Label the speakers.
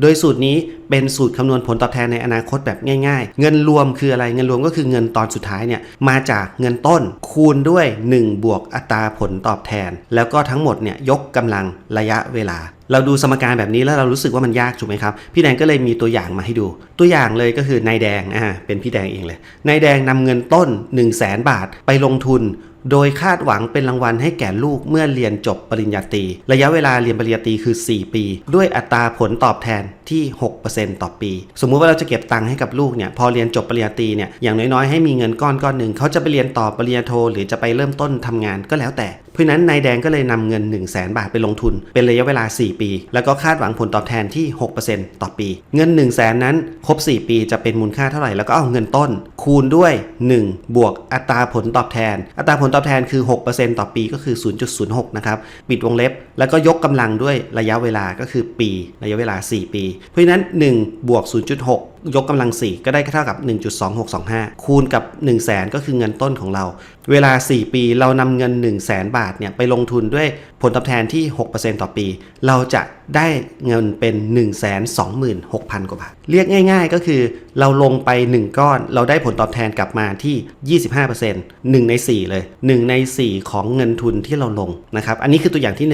Speaker 1: โดยสูตรนี้เป็นสูตรคำนวณผลตอบแทนในอนาคตแบบง่ายๆ เงินรวมคืออะไร เงินรวมก็คือเงินตอนสุดท้ายเนี่ยมาจากเงินต้นคูณด้วย 1 บวกอัตราผลตอบแทน แล้วก็ทั้งหมดเนี่ยยกกำลังระยะเวลา เราดูสมการแบบนี้แล้วเรารู้สึกว่ามันยากถูกไหมครับ พี่แดงก็เลยมีตัวอย่างมาให้ดู ตัวอย่างเลยก็คือนายแดงอ่าเป็นพี่แดงเองเลยนายแดงนำเงินต้น 1 0 0 0 0แบาทไปลงทุน โดยคาดหวังเป็นรางวัลให้แก่ลูกเมื่อเรียนจบปริญญาตรีระยะเวลาเรียนปริญญาตรีคือ 4 ปี ด้วยอัตราผลตอบแทนที่ 6%ต่อปี สมมุติว่าเราจะเก็บตังค์ให้กับลูกเนี่ยพอเรียนจบปริญญาตรีเนี่ยอย่างน้อยๆให้มีเงินก้อนก้อนหนึ่งเขาจะไปเรียนต่อปริญญาโท หรือจะไปเริ่มต้นทำงานก็แล้วแต่ เพราะนั้นนายแดงก็เลยนำเงิน 1 0 0 0 0แบาทไปลงทุน เป็นระยะเวลา 4 ปี แล้วก็คาดหวังผลตอบแทนที่ 6%ต่อปี เงิน 1 0 0 0 0แนั้นครบ 4 ปีจะเป็นมูลค่าเท่าไหร่แล้วก็เอาเงินต้น คูณด้วย 1 บวกอัตราผลตอบแทน อัตราผลตอบแทนคือ 6%ต่อปีก็คือ 0.06 นะครับ ปิดวงเล็บ แล้วก็ยกกำลังด้วยระยะเวลาก็คือปีระยะเวลา 4 ปี เพราะฉะนั้น 1 บวก 0.6ยกกำลัง 4 ก็ได้เท่ากับ 1.2625 คูณกับ 1 0 0 0 0แก็คือเงินต้นของเรา เวลา 4 ปีเรานำเงิน 1 0 0 0 0แบาทเนี่ยไปลงทุนด้วยผลตอบแทนที่ 6%ต่อปี เราจะได้เงินเป็น 1 2 6 0 0 0 กว่าบาท เรียกง่ายๆก็คือเราลงไป 1 ก้อน เราได้ผลตอบแทนกลับมาที่ 25% 1 ใน 4 เลย 1 ใน 4 ของเงินทุนที่เราลงนะครับ อันนี้คือตัวอย่างที่